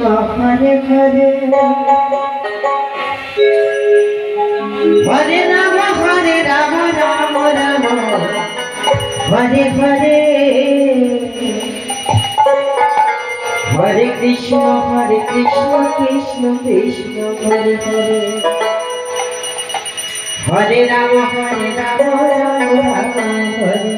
মানে ভরে হরে রাম হরে রাম রাম রাম। হরে হরে হরে কৃষ্ণ হরে কৃষ্ণ কৃষ্ণ কৃষ্ণ হরে হরে হরে রাম হরে রাম রাম রাম হরে